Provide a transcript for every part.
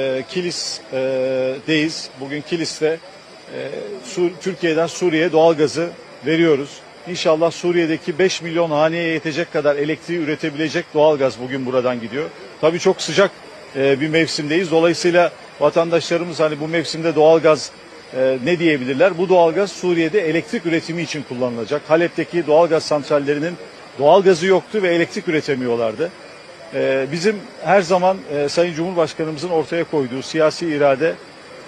E, Kilis'deyiz. Bugün Kilis'te e, Türkiye'den Suriye'ye doğalgazı veriyoruz. İnşallah Suriye'deki 5 milyon haneye yetecek kadar elektriği üretebilecek doğalgaz bugün buradan gidiyor. Tabii çok sıcak e, bir mevsimdeyiz. Dolayısıyla vatandaşlarımız hani bu mevsimde doğalgaz e, ne diyebilirler? Bu doğalgaz Suriye'de elektrik üretimi için kullanılacak. Halep'teki doğalgaz santrallerinin doğalgazı yoktu ve elektrik üretemiyorlardı. Ee, Bizim her zaman e, Sayın Cumhurbaşkanımızın ortaya koyduğu siyasi irade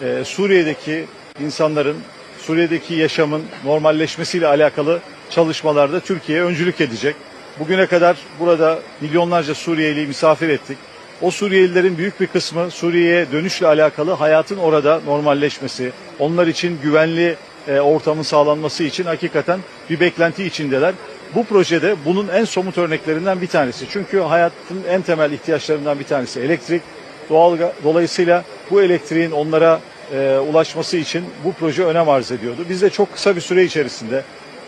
e, Suriye'deki insanların, Suriye'deki yaşamın normalleşmesiyle alakalı çalışmalarda Türkiye öncülük edecek. Bugüne kadar burada milyonlarca Suriyeli misafir ettik. O Suriyelilerin büyük bir kısmı Suriye'ye dönüşle alakalı hayatın orada normalleşmesi, onlar için güvenli e, ortamın sağlanması için hakikaten bir beklenti içindeler. Bu projede bunun en somut örneklerinden bir tanesi. Çünkü hayatın en temel ihtiyaçlarından bir tanesi elektrik. Doğal, dolayısıyla bu elektriğin onlara e, ulaşması için bu proje önem arz ediyordu. Biz de çok kısa bir süre içerisinde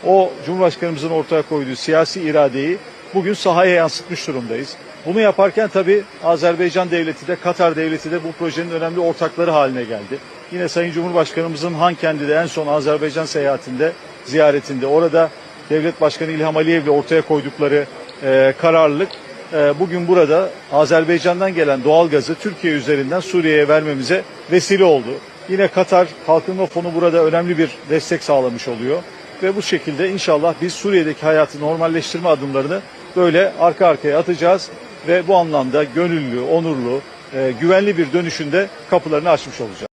o Cumhurbaşkanımızın ortaya koyduğu siyasi iradeyi bugün sahaya yansıtmış durumdayız. Bunu yaparken tabii Azerbaycan devleti de Katar devleti de bu projenin önemli ortakları haline geldi. Yine Sayın Cumhurbaşkanımızın Hankendi'de en son Azerbaycan seyahatinde, ziyaretinde orada Devlet Başkanı İlham Aliyev'le ortaya koydukları e, kararlılık e, bugün burada Azerbaycan'dan gelen doğalgazı Türkiye üzerinden Suriye'ye vermemize vesile oldu. Yine Katar Kalkınma Fonu burada önemli bir destek sağlamış oluyor. Ve bu şekilde inşallah biz Suriye'deki hayatı normalleştirme adımlarını böyle arka arkaya atacağız ve bu anlamda gönüllü, onurlu, e, güvenli bir dönüşünde kapılarını açmış olacağız.